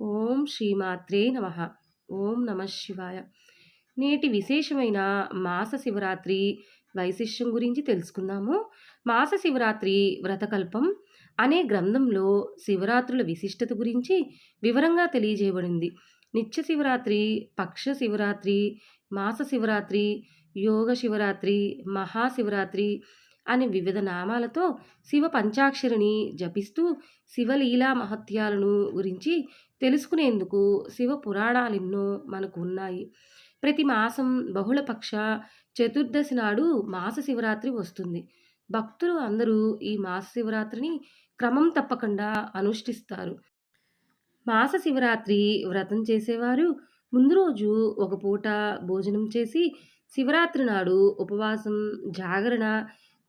ఓం శ్రీమాత్రే నమ. ఓం నమ శివాయ. నేటి విశేషమైన మాస శివరాత్రి వైశిష్యం గురించి తెలుసుకుందాము. మాస శివరాత్రి వ్రతకల్పం అనే గ్రంథంలో శివరాత్రుల విశిష్టత గురించి వివరంగా తెలియజేయబడింది. నిత్య శివరాత్రి పక్ష శివరాత్రి మాస శివరాత్రి యోగ శివరాత్రి మహాశివరాత్రి అనే వివిధ నామాలతో శివ పంచాక్షరిని జపిస్తూ శివలీలా మహత్యాలను గురించి తెలుసుకునేందుకు శివ పురాణాలెన్నో మనకు ఉన్నాయి. ప్రతి మాసం బహుళపక్ష చతుర్దశి నాడు మాస శివరాత్రి వస్తుంది. భక్తులు అందరూ ఈ మాస శివరాత్రిని క్రమం తప్పకుండా అనుష్ఠిస్తారు. మాస శివరాత్రి వ్రతం చేసేవారు ముందు రోజు ఒక పూట భోజనం చేసి శివరాత్రి నాడు ఉపవాసం జాగరణ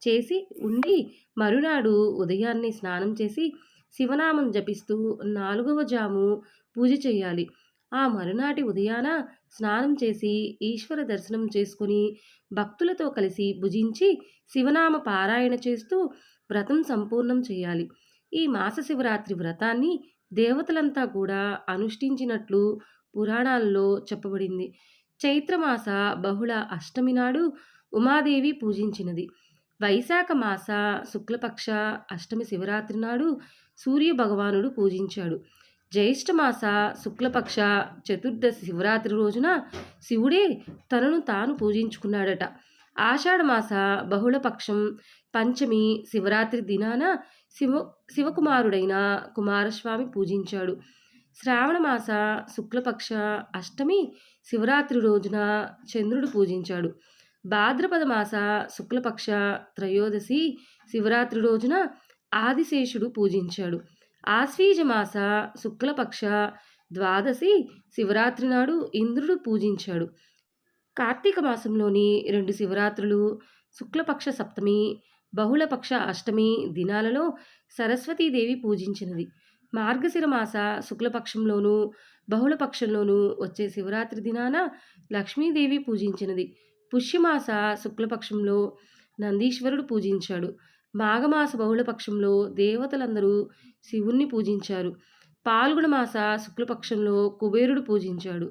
చేసి ఉండి మరునాడు ఉదయాన్నే స్నానం చేసి శివనామం జపిస్తూ నాలుగవ జాము పూజ చేయాలి. ఆ మరునాటి ఉదయాన స్నానం చేసి ఈశ్వర దర్శనం చేసుకుని భక్తులతో కలిసి భుజించి శివనామ పారాయణ చేస్తూ వ్రతం సంపూర్ణం చేయాలి. ఈ మాస శివరాత్రి వ్రతాన్ని దేవతలంతా కూడా అనుష్ఠించినట్లు పురాణాల్లో చెప్పబడింది. చైత్రమాస బహుళ అష్టమి నాడు ఉమాదేవి పూజించినది. వైశాఖ మాస శుక్లపక్ష అష్టమి శివరాత్రి నాడు సూర్య భగవానుడు పూజించాడు. జ్యేష్ఠమాస శుక్లపక్ష చతుర్దశి శివరాత్రి రోజున శివుడే తనను తాను పూజించుకున్నాడట. ఆషాఢమాస బహుళపక్షం పంచమి శివరాత్రి దినాన శివ శివకుమారుడైన కుమారస్వామి పూజించాడు. శ్రావణమాస శుక్లపక్ష అష్టమి శివరాత్రి రోజున చంద్రుడు పూజించాడు. భాద్రపద మాస శుక్లపక్ష త్రయోదశి శివరాత్రి రోజున ఆదిశేషుడు పూజించాడు. ఆశ్వీజ మాస శుక్లపక్ష ద్వాదశి శివరాత్రి నాడు ఇంద్రుడు పూజించాడు. కార్తీక మాసంలోని రెండు శివరాత్రులు శుక్లపక్ష సప్తమి బహుళపక్ష అష్టమి దినాలలో సరస్వతీదేవి పూజించినది. మార్గశిర మాస శుక్లపక్షంలోనూ బహుళపక్షంలోనూ వచ్చే శివరాత్రి దినాన లక్ష్మీదేవి పూజించినది. పుష్యమాస శుక్లపక్షంలో నందీశ్వరుడు పూజించాడు. మాఘమాస బహుళపక్షంలో దేవతలందరూ శివుణ్ణి పూజించారు. పాల్గొన మాస శుక్లపక్షంలో కుబేరుడు పూజించాడు.